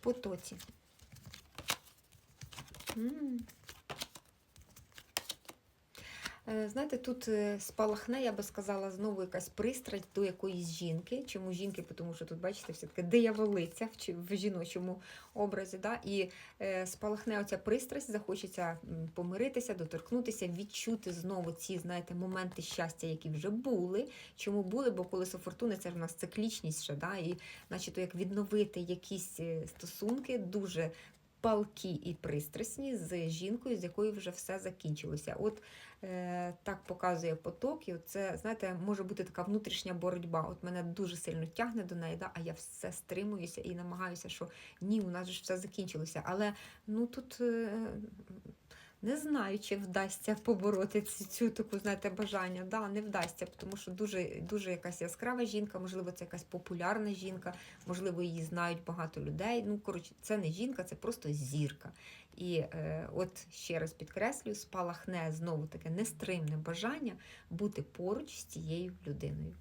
потоці. М. Е, Знаєте, тут е, спалахне, я би сказала, знову якась пристрасть до якоїсь жінки. Чому жінки? Тому що тут, бачите, все-таки дияволиця в, жіночому образі. Да? І е, спалахне оця пристрасть, захочеться помиритися, доторкнутися, відчути знову ці, знаєте, моменти щастя, які вже були. Чому були? Бо колесо фортуни це в нас циклічність ще, да? і значить, то як відновити якісь е, стосунки дуже палкі і пристрасні з жінкою, з якою вже все закінчилося. От е, так показує поток, і це, знаєте, може бути така внутрішня боротьба. От мене дуже сильно тягне до неї, да, а я все стримуюся і намагаюся, що ні, у нас ж все закінчилося. Але ну тут. Е, не знаю, чи вдасться побороти цю, цю таку, знаєте, бажання. Да, не вдасться, тому що дуже, дуже якась яскрава жінка, можливо, це якась популярна жінка, можливо, її знають багато людей. Ну, коротше, це не жінка, це просто зірка. І е, от ще раз підкреслюю, спалахне знову таке нестримне бажання бути поруч з цією людиною.